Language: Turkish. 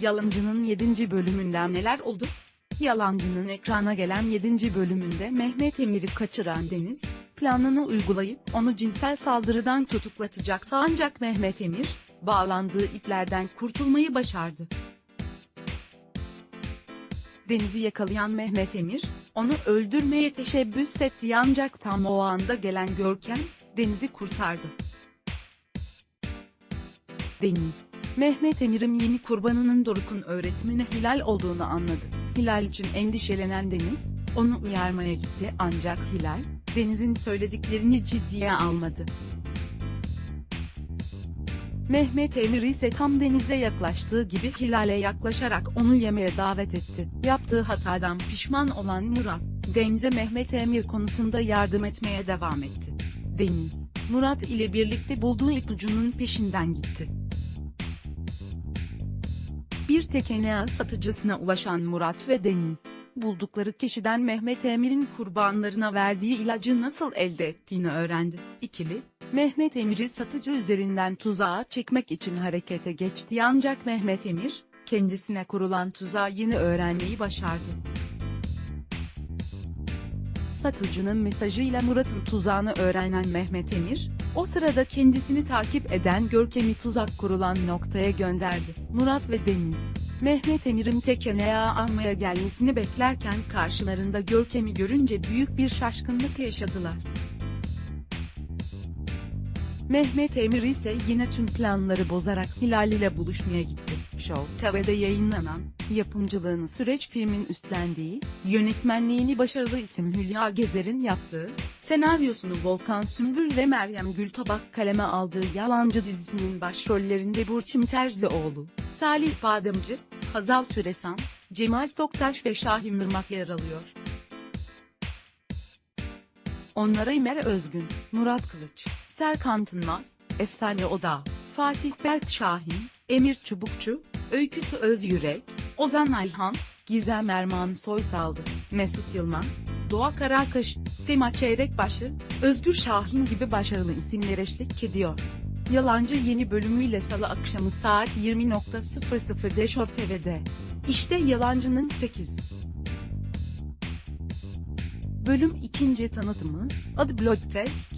Yalancı'nın 7. bölümünden neler oldu? Yalancı'nın ekrana gelen 7. bölümünde Mehmet Emir'i kaçıran Deniz, planını uygulayıp onu cinsel saldırıdan tutuklatacaksa ancak Mehmet Emir, bağlandığı iplerden kurtulmayı başardı. Deniz'i yakalayan Mehmet Emir, onu öldürmeye teşebbüs etti ancak tam o anda gelen Görkem, Deniz'i kurtardı. Deniz, Mehmet Emir'in yeni kurbanının Doruk'un öğretmeni Hilal olduğunu anladı. Hilal için endişelenen Deniz, onu uyarmaya gitti ancak Hilal, Deniz'in söylediklerini ciddiye almadı. Mehmet Emir ise tam denize yaklaştığı gibi Hilal'e yaklaşarak onu yemeğe davet etti. Yaptığı hatadan pişman olan Murat, Deniz'e Mehmet Emir konusunda yardım etmeye devam etti. Deniz, Murat ile birlikte bulduğu ipucunun peşinden gitti. Bir tekene satıcısına ulaşan Murat ve Deniz, buldukları kişiden Mehmet Emir'in kurbanlarına verdiği ilacı nasıl elde ettiğini öğrendi. İkili, Mehmet Emir'i satıcı üzerinden tuzağa çekmek için harekete geçti ancak Mehmet Emir, kendisine kurulan tuzağı yeni öğrenmeyi başardı. Satıcının mesajıyla Murat'ın tuzağını öğrenen Mehmet Emir, o sırada kendisini takip eden Görkem'i tuzak kurulan noktaya gönderdi. Murat ve Deniz, Mehmet Emir'in tekeneğe almaya gelmesini beklerken karşılarında Görkem'i görünce büyük bir şaşkınlık yaşadılar. Mehmet Emir ise yine tüm planları bozarak Hilal ile buluşmaya gitti. Show TV'de yayınlanan, yapımcılığını süreç filmin üstlendiği, yönetmenliğini başarılı isim Hülya Gezer'in yaptığı, senaryosunu Volkan Sümbül ve Meryem Gültabak kaleme aldığı Yalancı dizisinin başrollerinde Burçin Terzioğlu, Salih Bademci, Hazal Türesan, Cemal Toktaş ve Şahin Irmak yer alıyor. Onlara İmer Özgün, Murat Kılıç, Serkan Tınmaz, Efsane Oda, Fatih Berk Şahin, Emir Çubukçu, Öyküsü Özyürek, Ozan Ayhan, Gizem Erman Soysaldı, Mesut Yılmaz, Doğa Karakaş, Sema Çeyrekbaşı, Özgür Şahin gibi başarılı isimler eşlik ediyor. Yalancı yeni bölümüyle salı akşamı saat 20.00'de Show TV'de. İşte Yalancı'nın 8. Bölüm 2. tanıtımı, adı Blood Test,